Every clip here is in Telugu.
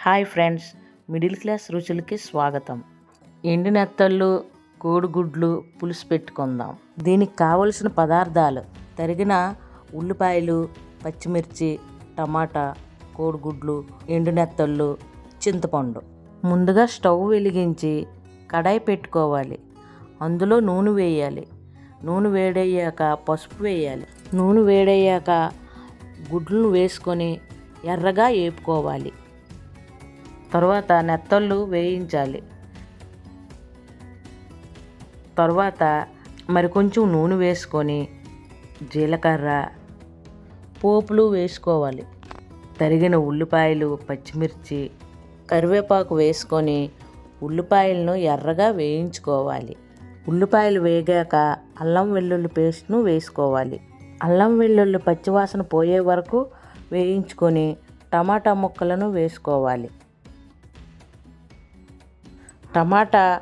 హాయ్ ఫ్రెండ్స్ మిడిల్ క్లాస్ రుచులకి స్వాగతం. ఎండి నెత్తళ్ళు కోడిగుడ్లు పులుసు పెట్టుకుందాం. దీనికి కావలసిన పదార్థాలు తరిగిన ఉల్లిపాయలు పచ్చిమిర్చి టమాటా కోడిగుడ్లు ఎండు నెత్తళ్ళు చింతపండు. ముందుగా స్టవ్ వెలిగించి కడాయి పెట్టుకోవాలి. అందులో నూనె వేయాలి. నూనె వేడయ్యాక పసుపు వేయాలి. నూనె వేడయ్యాక గుడ్లను వేసుకొని ఎర్రగా వేపుకోవాలి తర్వాత నెత్తళ్ళు వేయించాలి. తర్వాత మరి కొంచెం నూనె వేసుకొని జీలకర్ర పోపులు వేసుకోవాలి. తరిగిన ఉల్లిపాయలు పచ్చిమిర్చి కరివేపాకు వేసుకొని ఉల్లిపాయలను ఎర్రగా వేయించుకోవాలి. ఉల్లిపాయలు వేగాక అల్లం వెల్లుల్లి పేస్ట్ను వేసుకోవాలి. అల్లం వెల్లుల్లి పచ్చివాసన పోయే వరకు వేయించుకొని టమాటా ముక్కలను వేసుకోవాలి. టమాటా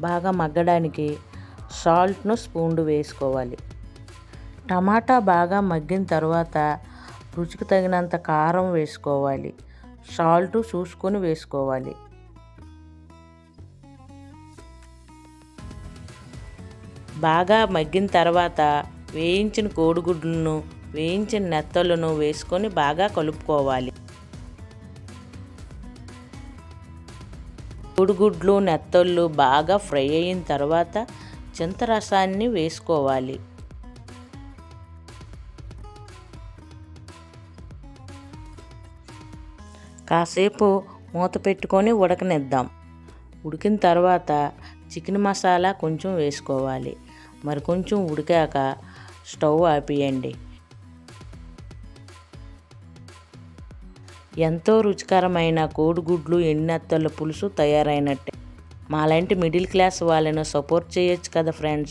బాగా మగ్గడానికి సాల్ట్ను స్పూన్ వేసుకోవాలి. టమాటా బాగా మగ్గిన తర్వాత రుచికి తగినంత కారం వేసుకోవాలి. సాల్ట్ చూసుకొని వేసుకోవాలి. బాగా మగ్గిన తర్వాత వేయించిన కోడిగుడ్లను వేయించిన నెత్తలను వేసుకొని బాగా కలుపుకోవాలి. కోడిగుడ్లు నెత్తళ్ళు బాగా ఫ్రై అయిన తర్వాత చింతరసాన్ని వేసుకోవాలి. కాసేపు మూత పెట్టుకొని ఉడకనిద్దాం. ఉడికిన తర్వాత చికెన్ మసాలా కొంచెం వేసుకోవాలి. మరి కొంచెం ఉడికాక స్టవ్ ఆపేయండి. ఎంతో రుచికరమైన కోడిగుడ్లు ఎండినత్తల పులుసు తయారైనట్టే. మాలాంటి మిడిల్ క్లాస్ వాళ్ళని సపోర్ట్ చేయొచ్చు కదా ఫ్రెండ్స్?